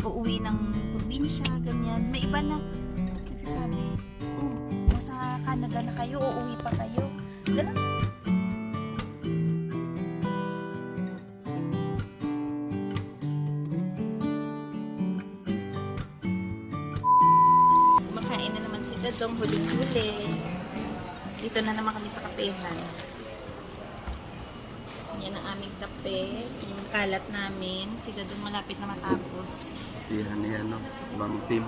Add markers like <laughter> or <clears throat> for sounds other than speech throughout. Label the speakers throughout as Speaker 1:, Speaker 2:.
Speaker 1: nag-uuwi ng probinsya, ganyan. May iba na nagsasabi, oh, nasa Canada na kayo, uuwi pa kayo. Ganun. Kumakain na naman si Dadong huling-huli. Dito na naman kami sa kapehan. Yan ang aming kape. Yung kalat namin. Si Dadong malapit na matapos.
Speaker 2: Yan yan, no? Bang team.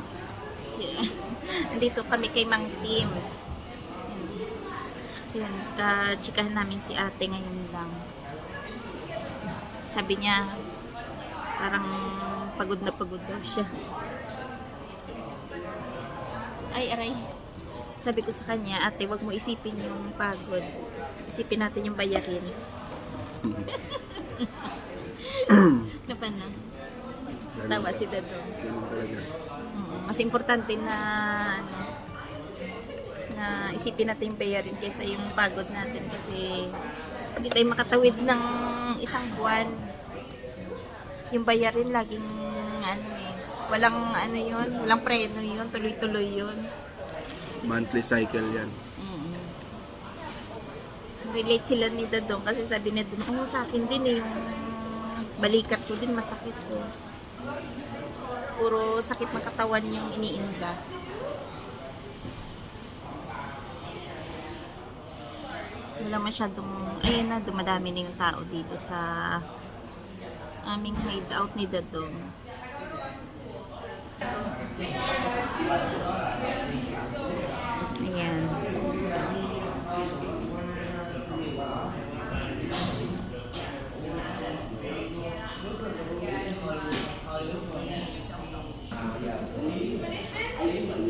Speaker 2: <laughs>
Speaker 1: Dito kami kay Mang Tim. Yun, ka-chikahan namin si ate ngayon lang. Sabi niya, parang pagod na pagod daw siya. Ay, aray. Sabi ko sa kanya, ate, wag mo isipin yung pagod. Isipin natin yung bayarin. <laughs> <clears throat> Pa na? Tama si Dadong.
Speaker 2: Ganun talaga.
Speaker 1: Mm, mas importante na ano, na isipin natin yung bayarin kaysa yung pagod natin kasi hindi tayo makatawid ng isang buwan. Yung bayarin laging ano eh, walang ano yun, walang preno yun, tuloy-tuloy yun.
Speaker 2: Monthly cycle yan.
Speaker 1: Mm. Relate sila ni Dadong kasi sabi ni Dadong, oh, sa akin din eh, yung balikat ko din masakit ko. Puro sakit ng katawan yung iniinda. Wala masyadong, ayun na, dumadami na yung tao dito sa aming hideout ni Dadong. Ayan.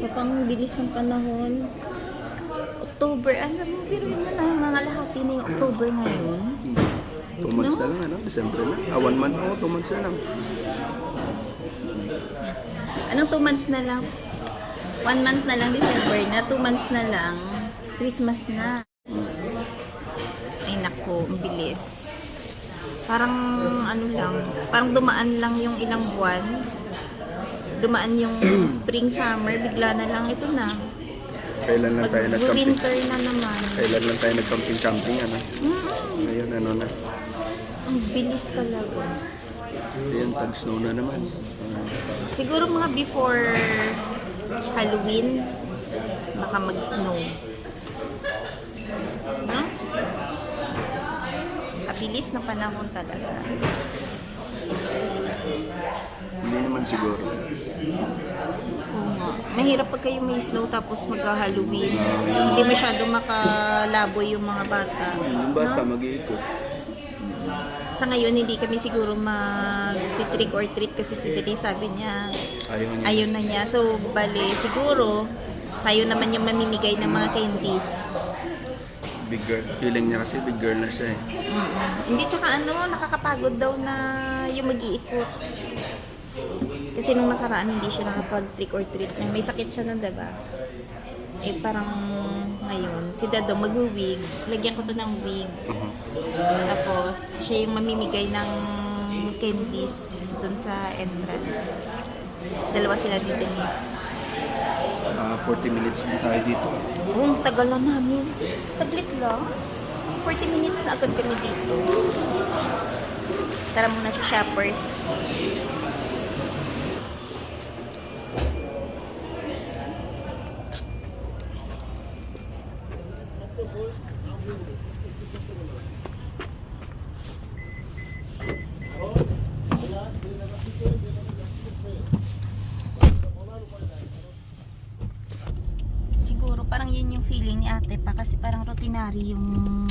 Speaker 1: Kapang bilis ng panahon. October, alam mo, pero yun na mga lahati na yung October ngayon.
Speaker 2: Two months
Speaker 1: No?
Speaker 2: na lang, ano? December na. Ah, one month. Oo, two months na lang.
Speaker 1: Anong two months na lang? One month na lang December na, two months na lang Christmas na. Ay nako, ang bilis. Parang ano lang, parang dumaan lang yung ilang buwan. Dumaan yung spring, summer, bigla na lang ito na.
Speaker 2: Kailan lang tayo nag-camping?
Speaker 1: Mag-winter na naman.
Speaker 2: Kailan lang tayo nag-camping-camping, ano?
Speaker 1: Mm,
Speaker 2: Ngayon, ano na?
Speaker 1: ang bilis talaga.
Speaker 2: Ayan, tag-snow na naman.
Speaker 1: Siguro mga before Halloween, baka mag-snow. No? Kabilis na panahon talaga.
Speaker 2: Hindi naman siguro.
Speaker 1: Oo nga. Mahirap pag kayo may snow tapos mag-Halloween. Hindi masyado makalaboy yung mga bata.
Speaker 2: Yung bata,
Speaker 1: No?
Speaker 2: mag-iikot.
Speaker 1: Sa ngayon, hindi kami siguro mag-trick or treat kasi si Dali sabi niya,
Speaker 2: Ayaw niya.
Speaker 1: ayun na niya. So, bali, siguro, tayo naman yung mamimigay ng mga candies.
Speaker 2: Big girl. Feeling niya kasi big girl na siya eh.
Speaker 1: Mm-mm. Hindi, tsaka ano, nakakapagod daw na yung mag-iikot. Kasi nung nakaraan, hindi siya nakapag-trick or treat. May sakit siya nun, diba? Eh, parang ngayon, si Dado mag-wig. Lagyan ko to ng wig.
Speaker 2: Uh-huh.
Speaker 1: Tapos, siya yung mamimigay ng candies dun sa entrance. Dalawa sila ni Denise.
Speaker 2: Ah, 40 minutes din tayo dito.
Speaker 1: Oh, ang tagal na namin. Saglit lang. 40 minutes na agad kami dito. Tara muna sa shoppers. Siguro parang yun yung feeling ni ate pa kasi parang routinary yung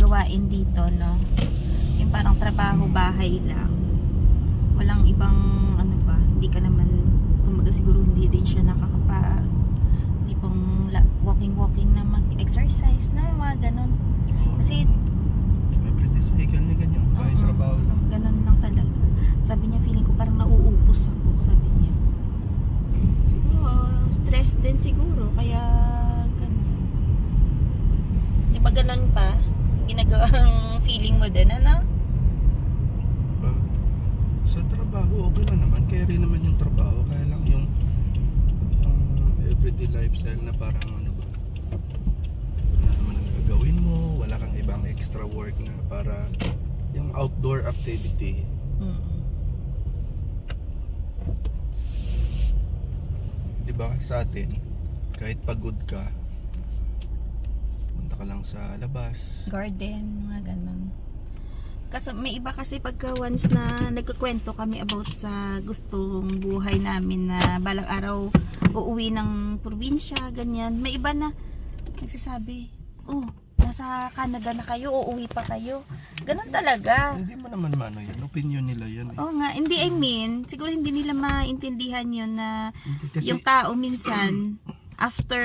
Speaker 1: gawain dito, no? Yung parang trabaho, bahay lang. Walang ibang ano ba, hindi ka naman, kumbaga siguro hindi din siya nakakapag walking-walking na mag-exercise na, mga ganon. Kasi
Speaker 2: cycle niya ganyan. Kahit trabaho lang.
Speaker 1: Ganun lang talaga. Sabi niya, feeling ko parang nauupos ako, sabi niya. Siguro, stress din siguro, kaya ganyan. Di ba ganun pa? Ginagawang <laughs> feeling mo din, ano?
Speaker 2: Sa trabaho, okay na naman. Kaya naman yung trabaho, kaya lang yung, yung everyday lifestyle na parang ano ba, wala naman ang gagawin mo, wala kang ibang extra work na para yung outdoor activity.
Speaker 1: Mm.
Speaker 2: Di ba sa atin, kahit pagod ka, punta ka lang sa labas.
Speaker 1: Garden, mga ganun. Kasi may iba kasi pagka once na nagkukwento kami about sa gustong buhay namin na balang araw uuwi ng probinsya, ganyan. May iba na nagsasabi, oh, nasa Canada na kayo, uuwi pa kayo. Ganun talaga.
Speaker 2: Hindi mo naman mano yan, opinion nila yun eh.
Speaker 1: Oo nga, hindi I mean, siguro hindi nila maintindihan yun na
Speaker 2: kasi,
Speaker 1: yung tao minsan after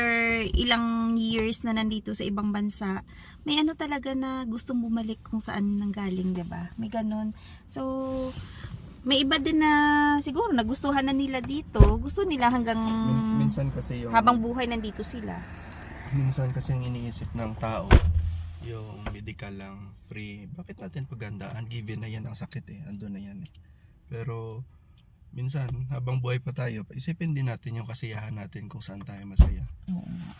Speaker 1: ilang years na nandito sa ibang bansa, may ano talaga na gustong bumalik kung saan nanggaling, ba? May ganun. So may iba din na siguro nagustuhan na nila dito. Gusto nila hanggang
Speaker 2: min- minsan kasi yung
Speaker 1: habang buhay nandito sila.
Speaker 2: Minsan kasi yung iniisip ng tao yung medical lang free bakit natin pagandaan given na yan ang sakit eh ando na yan eh pero minsan habang buhay pa tayo isipin din natin yung kasiyahan natin kung saan tayo masaya
Speaker 1: Oo. nga.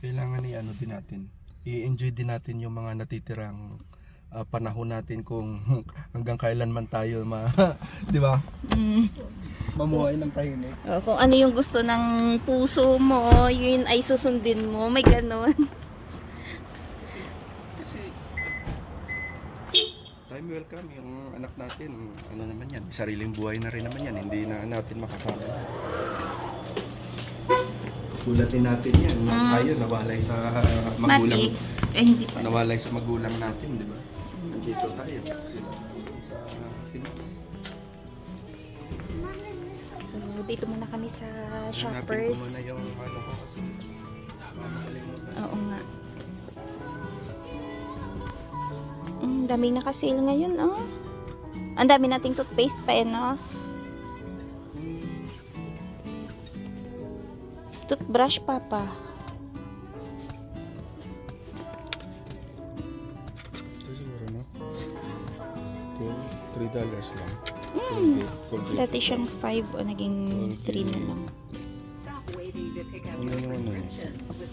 Speaker 2: kailangan ni ano din natin i-enjoy din natin yung mga natitirang ah, panahon natin kung <laughs> hanggang kailan man tayo ma <laughs> di ba
Speaker 1: Mm.
Speaker 2: mamuhay ng tahimik
Speaker 1: Oh, kung ano yung gusto ng puso mo, yun ay susundin mo. May ganun.
Speaker 2: Kasi time will come yung anak natin, ano naman yan, sariling buhay na rin naman yan, hindi na natin makakama. Kulatin natin yan,
Speaker 1: Mm.
Speaker 2: tayo nawalay sa magulang,
Speaker 1: Mati. Eh, hindi pa.
Speaker 2: nawalay sa magulang natin, di ba? Nandito tayo, sila sa Pilipinas.
Speaker 1: So, dito muna kami sa
Speaker 2: Hanapin ko
Speaker 1: shoppers.
Speaker 2: muna yung ano ko kasi makakalimutan.
Speaker 1: Oo nga. Mm, daming naka-sale ngayon, oh. Ang dami nating toothpaste pa, eh, no? Toothbrush, papa.
Speaker 2: Ito siguro, no? Ito, 3 dollars lang.
Speaker 1: Mm. Dati siyang 5 o naging 3 na lang.
Speaker 2: Ano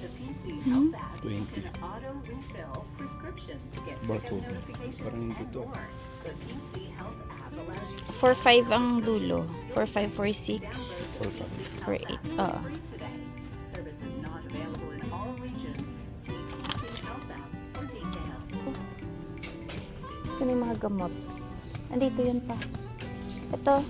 Speaker 3: the PC
Speaker 1: Hmm?
Speaker 3: Health app.
Speaker 2: 20.
Speaker 3: Auto refill prescriptions, get
Speaker 2: Barcode. Parang hindi
Speaker 3: and
Speaker 2: to.
Speaker 3: more. The PC Health app allows you to
Speaker 1: 4-5 ang dulo. 4-5, 4-6,
Speaker 2: Or five.
Speaker 1: 4-8. Oo. Saan yung mga gamot? Andito yun pa. Ito.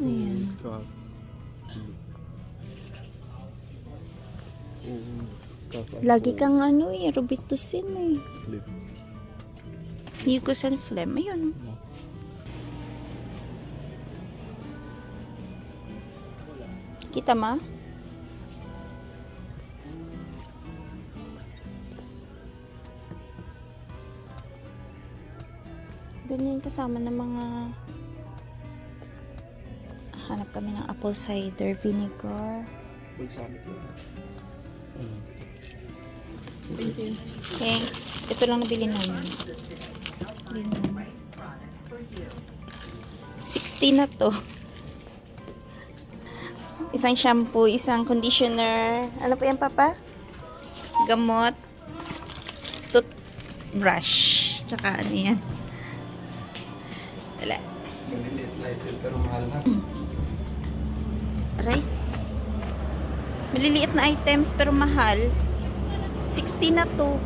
Speaker 1: Ayan.
Speaker 2: And
Speaker 1: Lagi kang ano eh, Robitussin eh. Mucus and phlegm. Ayun. Kita ma? Doon yung kasama ng mga hanap kami ng apple cider vinegar.
Speaker 2: Summit yun. Ano?
Speaker 1: Thanks. Ito lang nabili namin. Lang. 60 na to. Isang shampoo, isang conditioner. Ano pa yan, Papa? Gamot. Toothbrush. Tsaka ano yan. Wala.
Speaker 2: Pero mahal na.
Speaker 1: Aray. Maliliit na items pero mahal. 60 na to.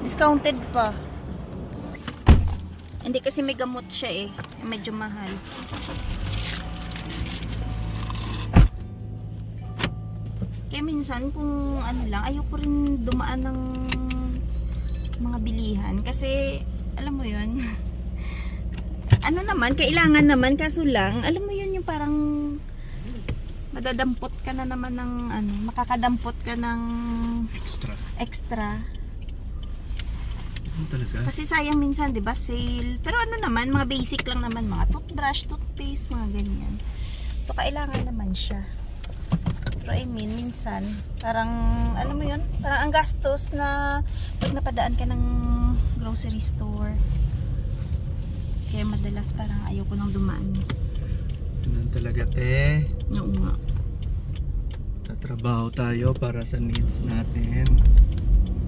Speaker 1: Discounted pa. Hindi kasi may gamot siya eh. Medyo mahal. Kaya minsan kung ano lang, ayoko rin dumaan ng mga bilihan. Kasi, alam mo yun, <laughs> ano naman, kailangan naman, kaso lang, alam mo yun yung parang madadampot ka na naman ng ano, makakadampot ka ng
Speaker 2: Extra.
Speaker 1: extra.
Speaker 2: Ano talaga?
Speaker 1: Kasi sayang minsan, 'di ba, sale. Pero ano naman, mga basic lang naman, mga toothbrush, toothpaste, mga ganyan. So, kailangan naman siya. Pero I mean, minsan, parang, ano mo yun? Parang ang gastos na pag napadaan ka ng grocery store. Kaya madalas parang ayoko nang dumaan.
Speaker 2: Ganun talaga, te.
Speaker 1: Oo nga.
Speaker 2: Tatrabaho tayo para sa needs natin.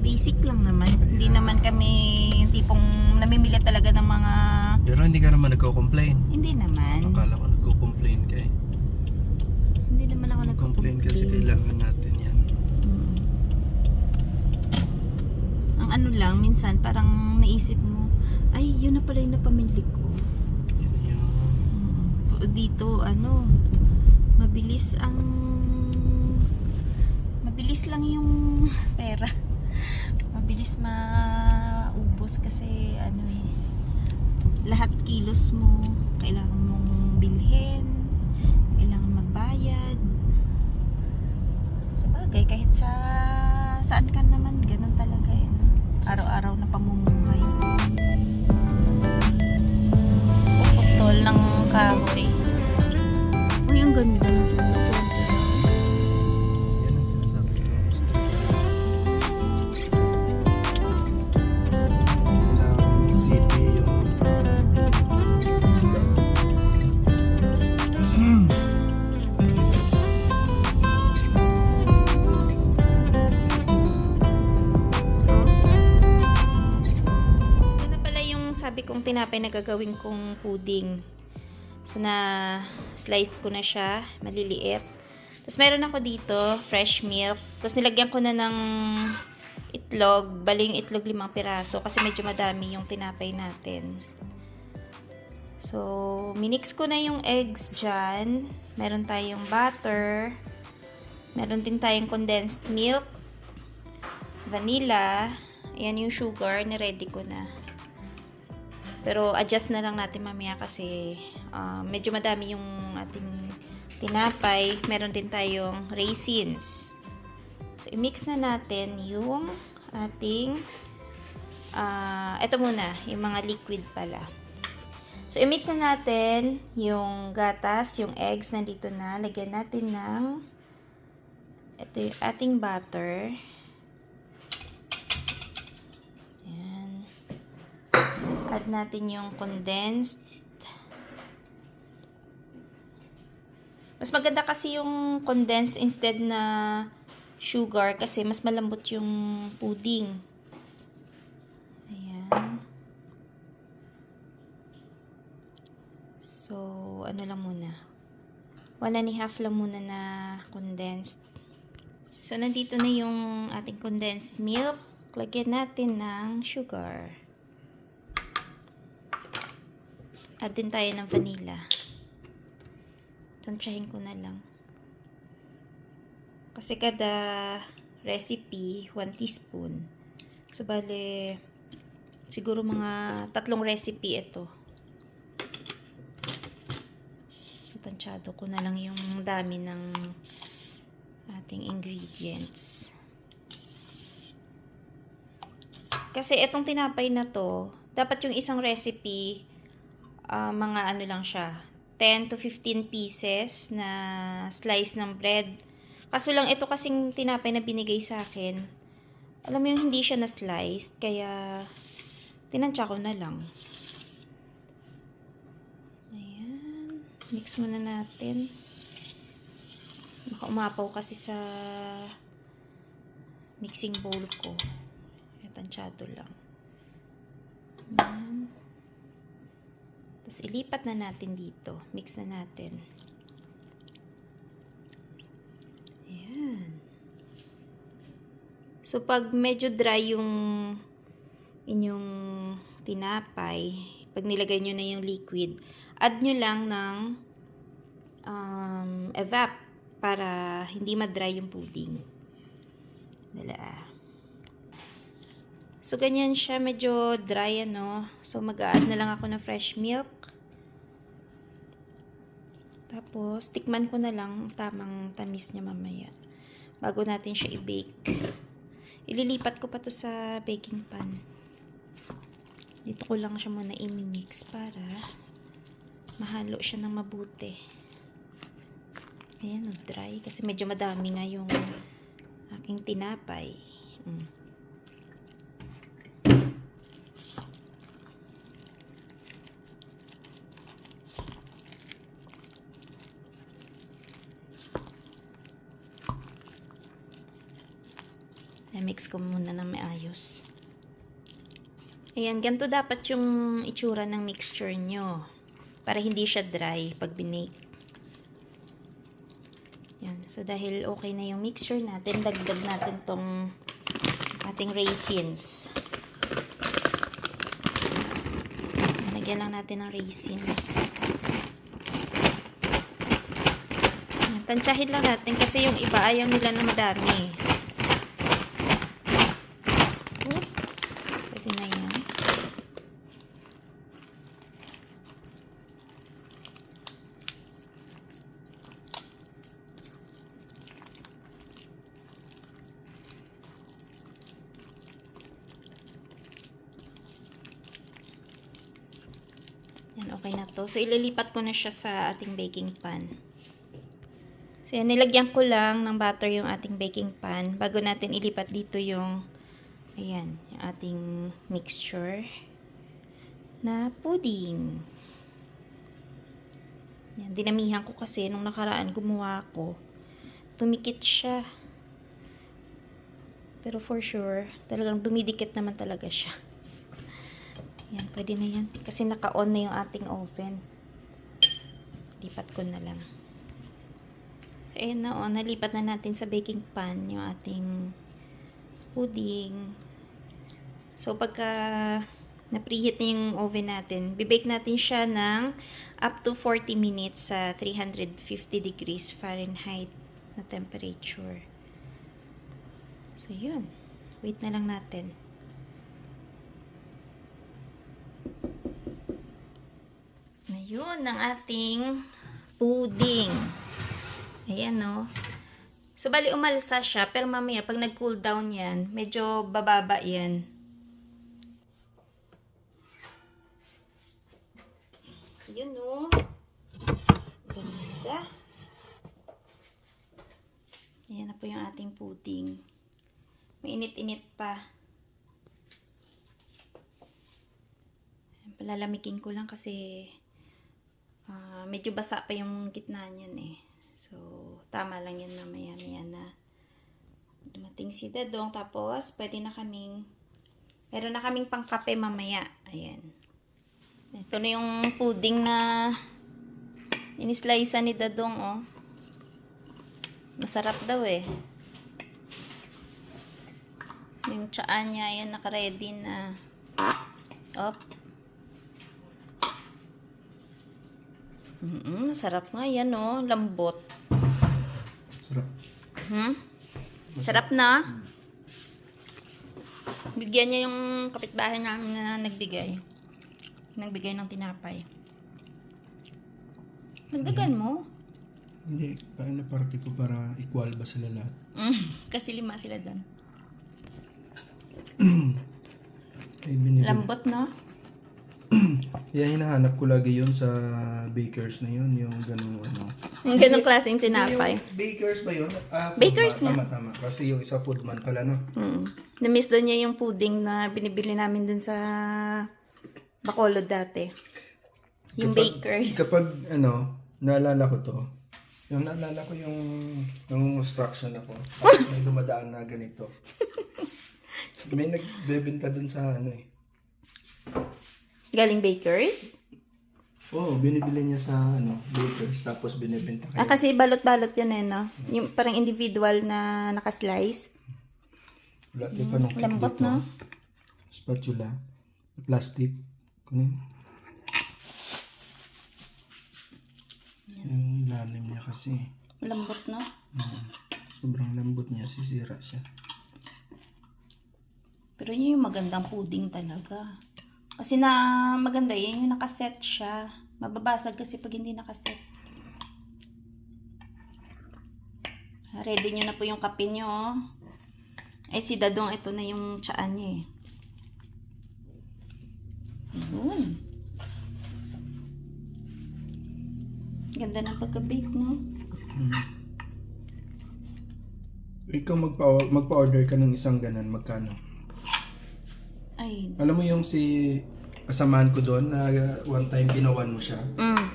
Speaker 1: Basic lang naman. Hindi naman kami yung tipong namimili talaga ng mga...
Speaker 2: Pero hindi ka naman nagko-complain.
Speaker 1: Hindi naman.
Speaker 2: Akala ko nagko-complain ka eh.
Speaker 1: Hindi naman ako
Speaker 2: Complain
Speaker 1: nagko-complain.
Speaker 2: kasi kailangan natin yan.
Speaker 1: Mm. Ang ano lang, minsan parang naisip mo, ay, yun na pala yung napamili ko.
Speaker 2: Yun yun.
Speaker 1: Mm. Dito, ano, mabilis ang... Mabilis lang yung <laughs> pera. Mabilis maubos kasi ano eh, lahat kilos mo, kailangan mong bilhin, kailangan magbayad. Sa bagay, kahit sa saan ka naman, ganun talaga eh. Araw-araw na pamumuhay. Puputol ng kahoy. Uy, ang ganda ng tinapay na gagawin kong pudding. So na sliced ko na siya, maliliit. Tapos meron ako dito, fresh milk. Tapos nilagyan ko na ng itlog, baling itlog limang piraso kasi medyo madami yung tinapay natin. So, minix ko na yung eggs dyan. Meron tayong butter. Meron din tayong condensed milk. Vanilla. Ayan yung sugar, ni-ready ko na. Pero adjust na lang natin mamaya kasi ah, medyo madami yung ating tinapay. Meron din tayong raisins. So, i-mix na natin yung ating ah ito muna, yung mga liquid pala. So, i-mix na natin yung gatas, yung eggs nandito na. Lagyan natin ng ito yung ating butter. Ayan. Add natin yung condensed. Mas maganda kasi yung condensed instead na sugar kasi mas malambot yung pudding. Ayan. So, ano lang muna. One and a half lang muna na condensed. So, nandito na yung ating condensed milk. Lagyan natin ng sugar. Add din tayo ng vanilla. Tansyahin ko na lang. Kasi kada recipe, 1 teaspoon. So, bale, siguro mga tatlong recipe ito. So, tansyado ko na lang yung dami ng ating ingredients. Kasi itong tinapay na to, dapat yung isang recipe, ah, mga ano lang siya, 10 to 15 pieces na slice ng bread. Kaso lang ito kasing tinapay na binigay sa akin, alam mo yung hindi siya na sliced, kaya tinansya ko na lang. Ayan. Mix muna natin. Baka umapaw kasi sa mixing bowl ko. Tansyado lang. Ayan. Tapos ilipat na natin dito. Mix na natin. Ayan. So, pag medyo dry yung inyong tinapay, pag nilagay nyo na yung liquid, add nyo lang ng um, evap para hindi ma-dry yung pudding. Dala. So, ganyan siya. Medyo dry, ano. So, mag-add na lang ako ng fresh milk. Tapos, tikman ko na lang tamang tamis niya mamaya. Bago natin siya i-bake. Ililipat ko pa to sa baking pan. Dito ko lang siya muna i-mix para mahalo siya ng mabuti. Ayan, dry. Kasi medyo madami nga yung aking tinapay. Mm. I-mix ko muna ng maayos. Ayan, ganito dapat yung itsura ng mixture nyo. Para hindi siya dry pag binake. Yan. So, dahil okay na yung mixture natin, dagdag natin tong ating raisins. Lagyan lang natin ng raisins. Yan. Tansyahin lang natin kasi yung iba ayaw nila na madami. Oh, Pwede na yan. Yan, okay na to. So, ililipat ko na siya sa ating baking pan. So, yan, nilagyan ko lang ng butter yung ating baking pan bago natin ilipat dito yung, ayan, yung ating mixture na pudding. Yan, dinamihan ko kasi nung nakaraan gumawa ko. Tumikit siya. Pero for sure, talagang dumidikit naman talaga siya. Yan, pwede na yan. Kasi naka-on na yung ating oven. Lipat ko na lang. So, ayan na, oh, nalipat na natin sa baking pan yung ating pudding. So, pagka na-preheat na yung oven natin, bibake natin siya ng up to 40 minutes sa 350 degrees Fahrenheit na temperature. So, yun. Wait na lang natin. Ayun, ang ating pudding. Ayan, no. So, bali umalsa siya, pero mamaya, pag nag-cool down yan, medyo bababa yan. Yun, no. Ganda. Ayan na po yung ating pudding. Mainit-init pa. Ayan, Palalamikin ko lang kasi ah, medyo basa pa yung gitna niyan eh. So, tama lang yan mamaya-maya na dumating si Dadong. Tapos, pwede na kaming, meron na kaming pangkape mamaya. Ayan. Ito na yung pudding na inislice ni Dadong, oh. Masarap daw eh. Yung tsaan niya, ayan, naka-ready na. Op. Mm masarap nga yan, oh. Lambot.
Speaker 2: Sarap.
Speaker 1: Hmm? Sarap na. Bigyan niya yung kapitbahay namin na nagbigay. Nagbigay ng tinapay. Nagdagan mo?
Speaker 2: Hindi, paano party ko para equal ba sila lahat?
Speaker 1: Mm, <laughs> kasi lima sila doon. <clears throat> Lambot, no? <clears throat>
Speaker 2: Yan, hinahanap ko lagi yun sa bakers na yun, yung ganung ano.
Speaker 1: Yung ganong klaseng tinapay.
Speaker 2: Yung bakers ba yun? Ah, food
Speaker 1: Bakers nga.
Speaker 2: Tama, tama. Kasi yung isa foodman pala, no?
Speaker 1: Mm. Na-miss doon niya yung pudding na binibili namin dun sa Bacolod dati. Yung
Speaker 2: Kapag-
Speaker 1: bakers.
Speaker 2: Kapag, ano, naalala ko to, yung naalala ko yung nangungustruction ako, tapos may dumadaan na ganito. <laughs> may nagbebenta dun sa ano eh.
Speaker 1: Galing bakers?
Speaker 2: Oo, oh, binibili niya sa ano, bakers, tapos binibenta
Speaker 1: Ah,
Speaker 2: kayo.
Speaker 1: kasi balot-balot yun eh, no? Yung parang individual na nakaslice.
Speaker 2: Wala, di pa nung cake
Speaker 1: Lambot,
Speaker 2: dito.
Speaker 1: no?
Speaker 2: Spatula. Plastic. Kunin. Yung lalim niya kasi.
Speaker 1: Lambot, no?
Speaker 2: Mm. Sobrang lambot niya, sisira siya.
Speaker 1: Pero yun yung magandang pudding talaga. Kasi na maganda yun, yung nakaset siya. Mababasag kasi pag hindi nakaset. Ready nyo na po yung kape nyo. oh. Ay, si Dadong, ito na yung tsaan niya eh. Yun. Ganda ng pagka-bake, no?
Speaker 2: Ikaw magpa magpa-order ka ng isang ganan, magkano?
Speaker 1: Ay.
Speaker 2: Alam mo yung si kasamahan ko doon na one time ginawan mo siya.
Speaker 1: Mm.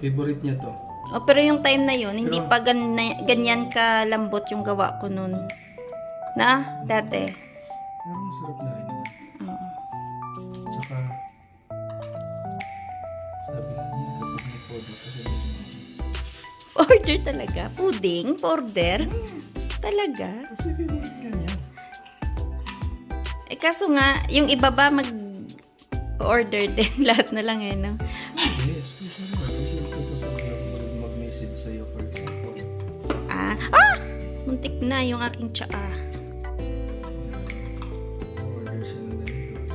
Speaker 2: Favorite niya to.
Speaker 1: Oh, pero yung time na yun, hindi
Speaker 2: Pero-
Speaker 1: pa gan- ganyan ka lambot yung gawa ko nun. Na? Dati.
Speaker 2: Pero masarap na rin.
Speaker 1: Oo.
Speaker 2: Tsaka, sabi niya, kapag may product kasi
Speaker 1: Order talaga. Pudding? Order? Talaga?
Speaker 2: Kasi
Speaker 1: kaso nga, yung iba ba mag order <laughs> din lahat na lang eh, no?
Speaker 2: Mag- mag-message sa'yo, for example,
Speaker 1: Ah! Ah! Muntik na yung aking tsaa.
Speaker 2: order siya ng ganito.